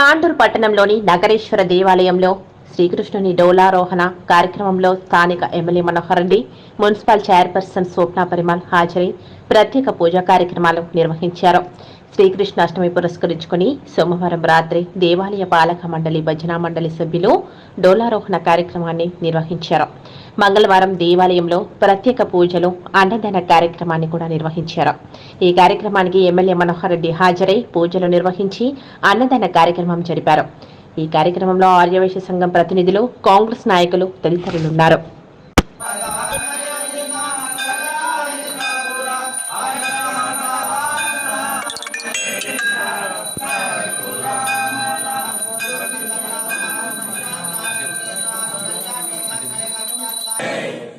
తాండూరు పట్టణంలోని నగరేశ్వర దేవాలయంలో శ్రీకృష్ణుని డోలారోహణ కార్యక్రమంలో స్థానిక MLA Manohar Reddy municipal chairperson Swapna Parimal హాజరై ప్రత్యేక పూజా కార్యక్రమాలు నిర్వహించారు. శ్రీకృష్ణాష్టమి పురస్కరించుకుని సోమవారం రాత్రి దేవాలయ పాలక మండలి భజనా మండలి సభ్యులు డోలారోహణ కార్యక్రమాన్ని నిర్వహించారు. మంగళవారం దేవాలయంలో ప్రత్యేక పూజలు అన్నదాన కార్యక్రమాన్ని కూడా నిర్వహించారు. ఈ కార్యక్రమానికి ఎమ్మెల్యే మనోహర్ రెడ్డి హాజరై పూజలు నిర్వహించి అన్నదాన కార్యక్రమం జరిపారు. ఈ కార్యక్రమంలో ఆర్యవైశ్య సంఘం ప్రతినిధులు కాంగ్రెస్ నాయకులు తదితరులున్నారు.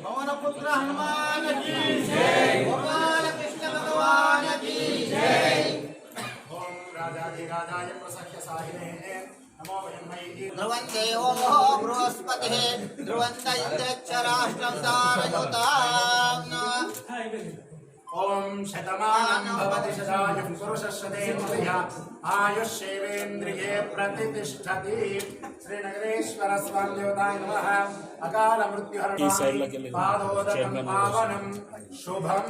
पवनपुत्र हनुमान की जय। भगवान कृष्ण भगवान की जय। ओम राजाधिराजाय प्रसख्य साहिने नमो वयमयि ध्रुवन्ते ओमो बृहस्पतिः। ध्रुवन्त इन्द्रच्च राष्ट्रं धारयुताम् ओम शतमानं भवति शतायुः पुरुषस्वदेवया आयुष्येवेन्द्रिये प्रतिष्ठति श्रीनगरेश्वरस्वाम्योदाय नमः अकालमृत्युहरणं पावनं शुभं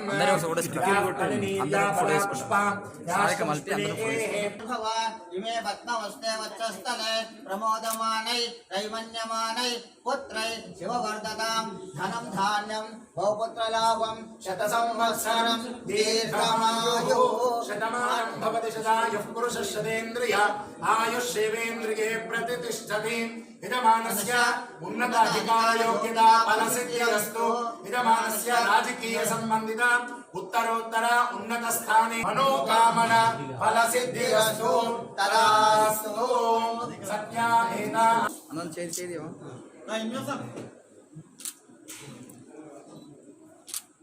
इमे पद्मवस्ते वक्षस्थले प्रमोदमानै रैमन्यमानै पुत्रै शिववर्धतां धनं धान्यं बहुपुत्रलाभं शतसंवत्सर అందరూ ఫోటో వేసుకుంటాం. సాయక మలిపి అందరూ ఫోటో వేసుకుంటాం. ఇమే పద్మవస్తే వచ్చస్తలే ప్రమోదమానై రైమన్యమానై పుత్రై శివవర్ధతాం ధనం ధాన్యం బహుపుత్రలాభం శత సంవత్సరం దీర్ఘమాయు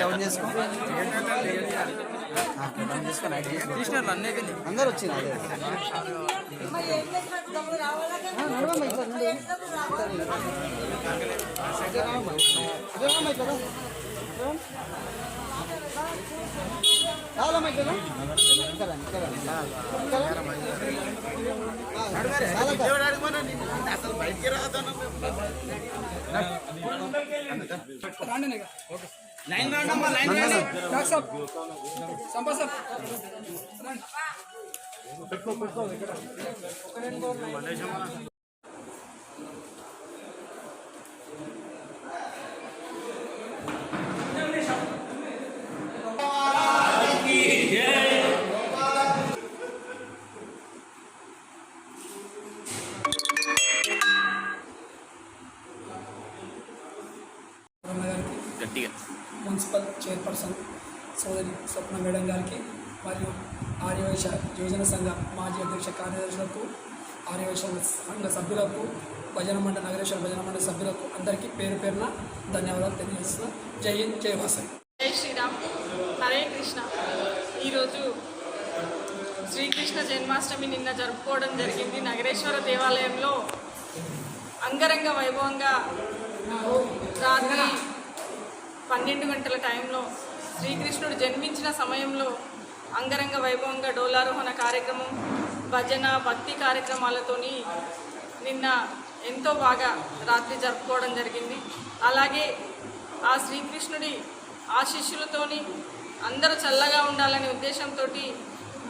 సంబంధిత ఉత్తరోత్తర ఉన్నత స్థానే మనోకామన ఫలసిద్ధిరస్తు తదాస్తు సత్యానేన అన్నం చేతి చేతి కిందికి వచ్చి దిగుతాం అందరికి ఓకే సార్. అందరు దిగితే ఒక నిమిషం డౌన్ చేసుకో డౌన్ చేసుకో నైట్ చేసుకో అందరు వచ్చింది అదే రమణ గారికి గట్టిగా మున్సిపల్ చైర్పర్సన్ సోదరి స్వప్న మేడం గారికి మరియు ఆర్యవైశ్య యువజన సంఘ మాజీ అధ్యక్ష కార్యదర్శులకు ఆర్యవైశ్య సంఘ సభ్యులకు భజన మండలి నగరేశ్వర భజన మండలి సభ్యులకు అందరికీ పేరు పేరున ధన్యవాదాలు తెలియజేస్తున్నాను జై హింద్ జై వాసవి. జై శ్రీరామ్. హరే కృష్ణ. ఈరోజు శ్రీకృష్ణ జన్మాష్టమి నిన్న జరుపుకోవడం జరిగింది. నగరేశ్వర దేవాలయంలో అంగరంగ వైభవంగా రాత్రి పన్నెండు గంటల టైంలో శ్రీకృష్ణుడు జన్మించిన సమయంలో అంగరంగ వైభవంగా డోలారోహణ కార్యక్రమం భజన భక్తి కార్యక్రమాలతోని నిన్న ఎంతో బాగా రాత్రి జరుపుకోవడం జరిగింది. అలాగే ఆ శ్రీకృష్ణుడి ఆశీస్సులతోని అందరూ చల్లగా ఉండాలనే ఉద్దేశంతో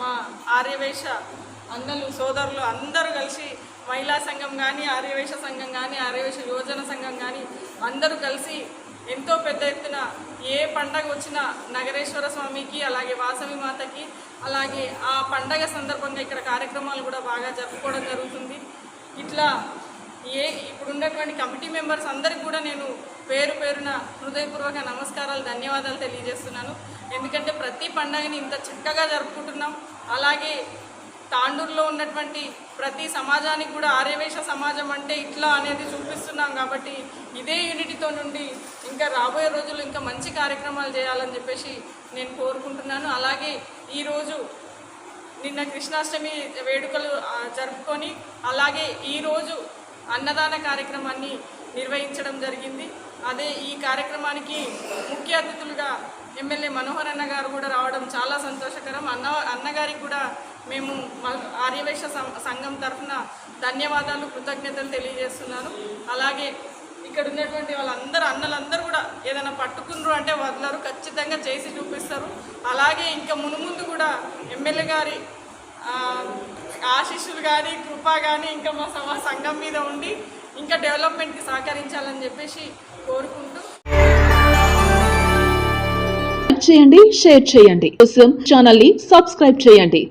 మా ఆర్యవేశ అందరు సోదరులు అందరూ కలిసి మహిళా సంఘం కానీ ఆర్యవేశ సంఘం కానీ ఆర్యవేశ యువజన సంఘం కానీ అందరూ కలిసి ఎంతో పెద్ద ఎత్తున ఏ పండగ వచ్చినా నగరేశ్వర స్వామికి అలాగే వాసవి మాతకి అలాగే ఆ పండగ సందర్భంగా ఇక్కడ కార్యక్రమాలు కూడా బాగా జరుపుకోవడం జరుగుతుంది. ఇట్లా ఏ ఇప్పుడు ఉన్నటువంటి కమిటీ మెంబర్స్ అందరికి కూడా నేను పేరు పేరున హృదయపూర్వక నమస్కారాలు ధన్యవాదాలు తెలియజేస్తున్నాను. ఎందుకంటే ప్రతి పండగని ఇంత చక్కగా జరుపుకుంటున్నాం. అలాగే తాండూరులో ఉన్నటువంటి ప్రతి సమాజానికి కూడా ఆర్యవేశ సమాజం అంటే ఇట్లా అనేది చూపిస్తున్నాం కాబట్టి ఇదే యూనిటీతో నుండి ఇంకా రాబోయే రోజులు ఇంకా మంచి కార్యక్రమాలు చేయాలని చెప్పేసి నేను కోరుకుంటున్నాను. అలాగే ఈరోజు నిన్న కృష్ణాష్టమి వేడుకలు జరుపుకొని అలాగే ఈరోజు అన్నదాన కార్యక్రమాన్ని నిర్వహించడం జరిగింది. అదే ఈ కార్యక్రమానికి ముఖ్య అతిథులుగా ఎమ్మెల్యే మనోహర్ అన్న గారు కూడా రావడం చాలా సంతోషకరం. అన్న అన్నగారికి కూడా మేము మ- సం- సంఘం తరఫున ధన్యవాదాలు కృతజ్ఞతలు తెలియజేస్తున్నాను. అలాగే ఇక్కడ ఉన్నటువంటి వాళ్ళందరూ అన్నలందరూ కూడా ఏదైనా పట్టుకున్నారు అంటే వదలరు ఖచ్చితంగా చేసి చూపిస్తారు. అలాగే ఇంకా మునుముందు కూడా ఎమ్మెల్యే గారి ఆశీస్సులు కానీ కృప కానీ ఇంకా మా సమ సంఘం మీద ఉండి ఇంకా డెవలప్మెంట్కి సహకరించాలని చెప్పేసి కోరుకుంటూ. చేయండి షేర్ చేయండి. కోసం ఛానల్ని సబ్స్క్రైబ్ చేయండి.